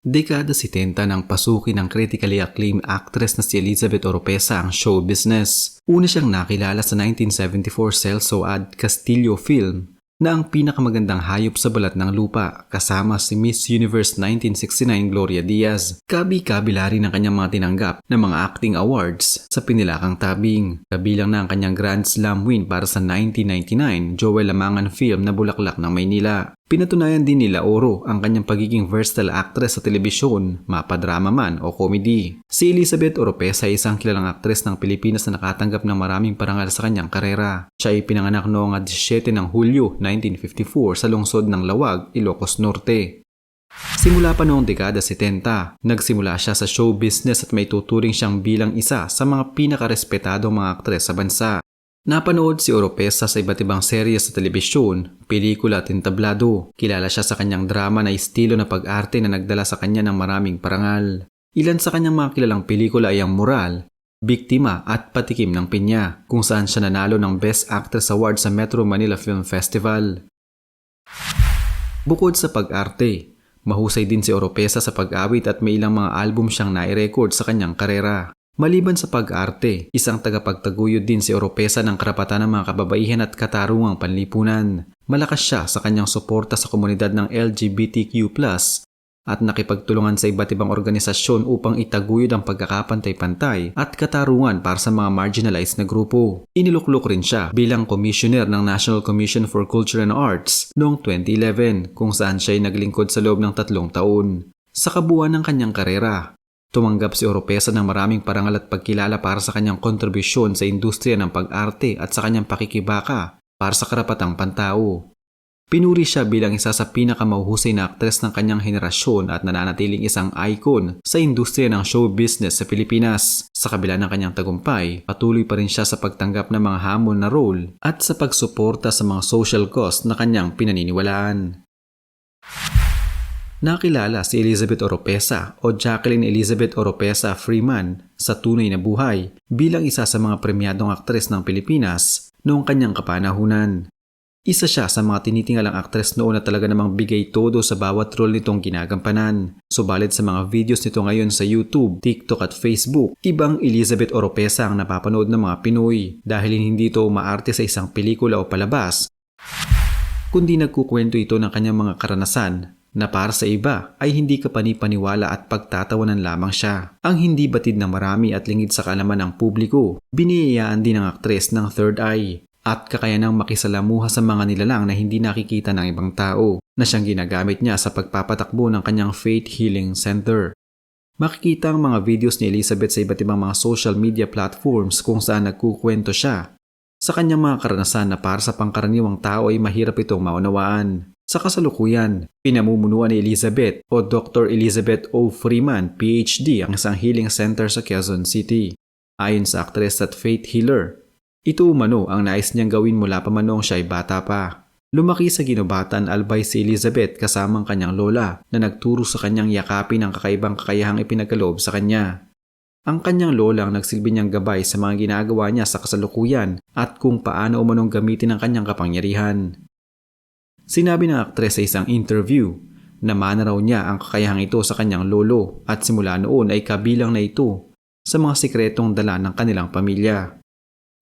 Dekada 70 nang pasukin ng critically acclaimed actress na si Elizabeth Oropesa ang show business. Una siyang nakilala sa 1974 Celso ad Castillo film na ang pinakamagandang hayop sa balat ng lupa kasama si Miss Universe 1969 Gloria Diaz. Kabi-kabila rin ang kanyang mga tinanggap na mga acting awards sa pinilakang tabing. Kabilang na ang kanyang Grand Slam win para sa 1999 Joel Lamangan film na Bulaklak ng Maynila. Pinatunayan din nila Oro ang kanyang pagiging versatile actress sa telebisyon, mapadrama man o comedy. Si Elizabeth Oropesa ay isang kilalang actress ng Pilipinas na nakatanggap ng maraming parangal sa kanyang karera. Siya ay pinanganak noong 17 ng Hulyo 1954 sa lungsod ng Lawag, Ilocos Norte. Simula pa noong dekada 70, nagsimula siya sa show business at may tuturing siyang bilang isa sa mga pinakarespetadong mga aktres sa bansa. Napanood si Oropesa sa iba't ibang serye sa telebisyon, pelikula at entablado. Kilala siya sa kanyang drama na estilo na pag-arte na nagdala sa kanya ng maraming parangal. Ilan sa kanyang mga kilalang pelikula ay ang Moral, Biktima at Patikim ng Pinya, kung saan siya nanalo ng Best Actress Award sa Metro Manila Film Festival. Bukod sa pag-arte, mahusay din si Oropesa sa pag-awit at may ilang mga album siyang nai-record sa kanyang karera. Maliban sa pag-arte, isang tagapagtaguyod din si Oropesa ng karapatan ng mga kababaihan at katarungang panlipunan. Malakas siya sa kanyang suporta sa komunidad ng LGBTQ+, at nakipagtulungan sa iba't ibang organisasyon upang itaguyod ang pagkakapantay-pantay at katarungan para sa mga marginalized na grupo. Iniluklok rin siya bilang commissioner ng National Commission for Culture and Arts noong 2011 kung saan siya ay naglingkod sa loob ng tatlong taon. Sa kabuuan ng kanyang karera, Tumanggap si Oropesa ng maraming parangal at pagkilala para sa kanyang kontribusyon sa industriya ng pag-arte at sa kanyang pakikibaka para sa karapatang pantao. Pinuri siya bilang isa sa pinakamauhusay na aktres ng kanyang henerasyon at nananatiling isang icon sa industriya ng show business sa Pilipinas. Sa kabila ng kanyang tagumpay, patuloy pa rin siya sa pagtanggap ng mga hamon na role at sa pagsuporta sa mga social cause na kanyang pinaniniwalaan. Nakilala si Elizabeth Oropesa o Jacqueline Elizabeth Oropesa Freeman sa tunay na buhay bilang isa sa mga premyadong aktres ng Pilipinas noong kanyang kapanahunan. Isa siya sa mga tinitingalang aktres noon na talaga namang bigay todo sa bawat role nitong ginagampanan. Subalit sa mga videos nito ngayon sa YouTube, TikTok at Facebook, ibang Elizabeth Oropesa ang napapanood ng mga Pinoy dahil hindi ito umaarte sa isang pelikula o palabas, kundi nagkukwento ito ng kanyang mga karanasan na para sa iba ay hindi kapanipaniwala at pagtatawanan lamang siya. Ang hindi batid ng marami at lingid sa kalaman ng publiko, biniyayaan din ng aktres ng third eye at kakayanang makisalamuha sa mga nilalang na hindi nakikita ng ibang tao na siyang ginagamit niya sa pagpapatakbo ng kanyang Faith Healing Center. Makikita ang mga videos ni Elizabeth sa iba't ibang mga social media platforms kung saan nagkukwento siya sa kanyang mga karanasan na para sa pangkaraniwang tao ay mahirap itong maunawaan. Sa kasalukuyan, pinamumunuan ni Elizabeth o Dr. Elizabeth O. Freeman, PhD ang isang healing center sa Quezon City. Ayon sa actress at faith healer, ito umano ang nais niyang gawin mula pa man noong siya ay bata pa. Lumaki sa ginubatan albay si Elizabeth kasamang kanyang lola na nagturo sa kanyang yakapin ang kakaibang kakayahang ipinagaloob sa kanya. Ang kanyang lola ang nagsilbi niyang gabay sa mga ginagawa niya sa kasalukuyan at kung paano umanong gamitin ang kanyang kapangyarihan. Sinabi ng aktres sa isang interview na mana raw niya ang kakayahang ito sa kanyang lolo at simula noon ay kabilang na ito sa mga sikretong dala ng kanilang pamilya.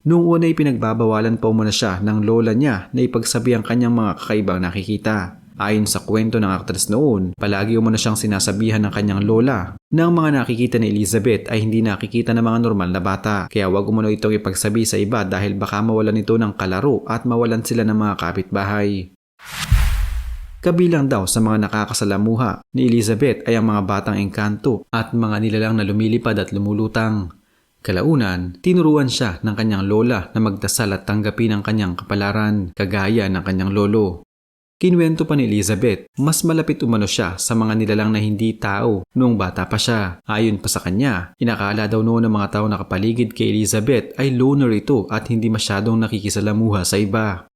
Noong una ay pinagbabawalan pa umuna siya ng lola niya na ipagsabi ang kanyang mga kakaibang nakikita. Ayon sa kwento ng aktres noon, palagi umuna siyang sinasabihan ng kanyang lola na ang mga nakikita ni Elizabeth ay hindi nakikita ng mga normal na bata. Kaya wag umano itong ipagsabi sa iba dahil baka mawalan ito ng kalaro at mawalan sila ng mga kapitbahay. Kabilang daw sa mga nakakasalamuha ni Elizabeth ay ang mga batang engkanto at mga nilalang na lumilipad at lumulutang. Kalaunan, tinuruan siya ng kanyang lola na magdasal at tanggapin ang kanyang kapalaran, kagaya ng kanyang lolo. Kinwento pa ni Elizabeth, mas malapit umano siya sa mga nilalang na hindi tao noong bata pa siya. Ayon pa sa kanya, inakala daw noon ng mga tao na kapaligid kay Elizabeth ay loner ito at hindi masyadong nakikisalamuha sa iba.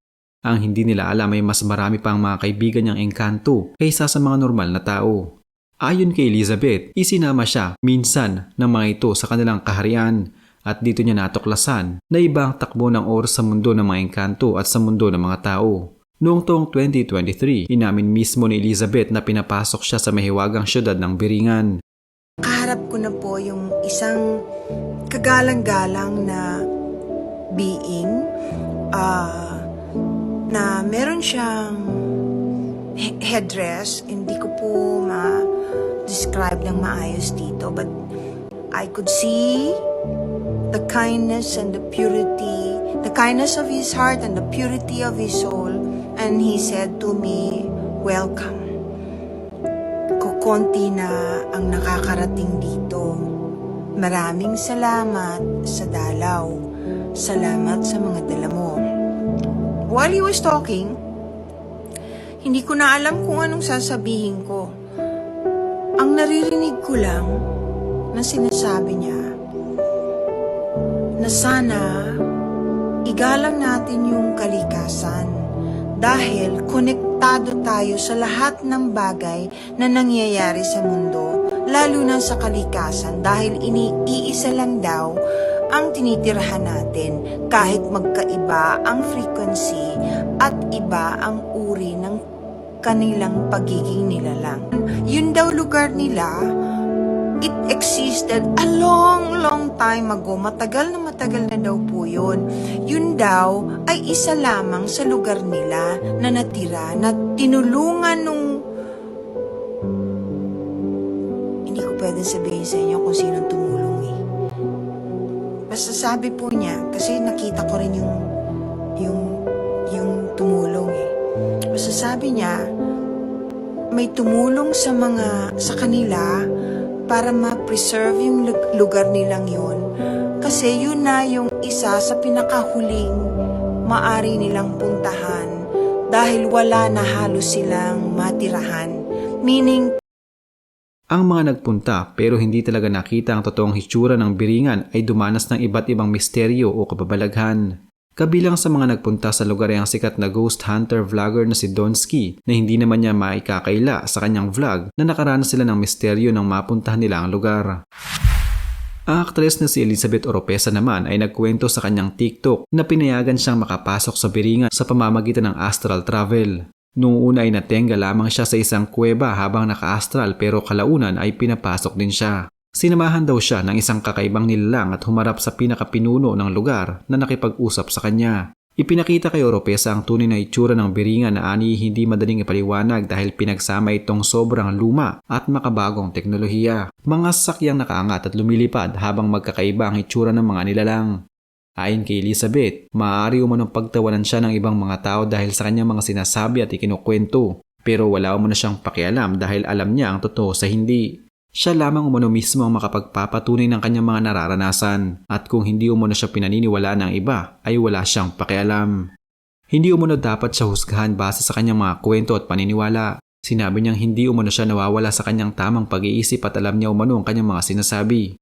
Ang hindi nila alam ay mas marami pang mga kaibigan niyang engkanto kaysa sa mga normal na tao. Ayon kay Elizabeth, isinama siya minsan ng mga ito sa kanilang kaharian at dito niya natuklasan na iba ang takbo ng oras sa mundo ng mga engkanto at sa mundo ng mga tao. Noong taong 2023, inamin mismo ni Elizabeth na pinapasok siya sa mahiwagang syudad ng Biringan. Kaharap ko na po yung isang kagalang-galang na being ah, na meron siyang he- headdress. Hindi ko po ma-describe ng maayos dito but I could see the kindness and the purity, the kindness of his heart and the purity of his soul. And he said to me, welcome kukonti na ang nakakarating dito. Maraming salamat sa dalaw. Salamat sa mga dala mo. While he was talking, hindi ko na alam kung anong sasabihin ko. Ang naririnig ko lang na sinasabi niya na sana igalang natin yung kalikasan dahil konektado tayo sa lahat ng bagay na nangyayari sa mundo, lalo na sa kalikasan dahil iniiisa lang daw ang tinitirhan natin kahit magkaiba ang frequency at iba ang uri ng kanilang pagiging nilalang. Yun daw lugar nila it existed a long, long time ago. Matagal na matagal na daw po yun. Yun daw ay isa lamang sa lugar nila na natira, na tinulungan nung... Hindi ko pwedeng sabihin sa inyo kung sinong tumulong. Basta po niya, kasi nakita ko rin yung, yung, yung tumulong eh. Basta niya, may tumulong sa mga, sa kanila, para ma-preserve yung lu- lugar nilang yun. Kasi yun na yung isa sa pinakahuling maari nilang puntahan dahil wala na halos silang matirahan. Meaning, Ang mga nagpunta pero hindi talaga nakita ang totoong hitsura ng Biringan ay dumanas ng iba't ibang misteryo o kababalaghan. Kabilang sa mga nagpunta sa lugar ay ang sikat na ghost hunter vlogger na si Donsky na hindi naman niya maikakaila sa kanyang vlog na nakaranas sila ng misteryo nang mapuntahan nila ang lugar. Ang aktres na si Elizabeth Oropesa naman ay nagkwento sa kanyang TikTok na pinayagan siyang makapasok sa Biringan sa pamamagitan ng astral travel. Noong una ay natenga lamang siya sa isang kuweba habang naka-astral pero kalaunan ay pinapasok din siya. Sinamahan daw siya ng isang kakaibang nilalang at humarap sa pinakapinuno ng lugar na nakipag-usap sa kanya. Ipinakita kay Oropesa ang tunay na itsura ng biringan na ani hindi madaling ipaliwanag dahil pinagsama itong sobrang luma at makabagong teknolohiya. Mga sasakyang nakaangat at lumilipad habang magkakaiba ang itsura ng mga nilalang. Ayon kay Elizabeth, maaari umanong pagtawanan siya ng ibang mga tao dahil sa kanyang mga sinasabi at ikinukwento. Pero wala umano siyang pakialam dahil alam niya ang totoo sa hindi. Siya lamang umano mismo ang makapagpapatunay ng kanyang mga nararanasan at kung hindi umano siya pinaniniwala ng iba ay wala siyang pakialam. Hindi umano dapat siya husgahan base sa kanyang mga kwento at paniniwala. Sinabi niyang hindi umano siya nawawala sa kanyang tamang pag-iisip at alam niya umano ang kanyang mga sinasabi.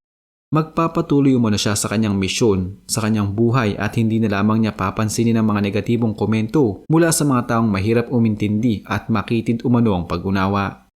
Magpapatuloy umano siya sa kanyang misyon, sa kanyang buhay at hindi na lamang niya papansinin ang mga negatibong komento mula sa mga taong mahirap umintindi at makitid umano ang pag-unawa.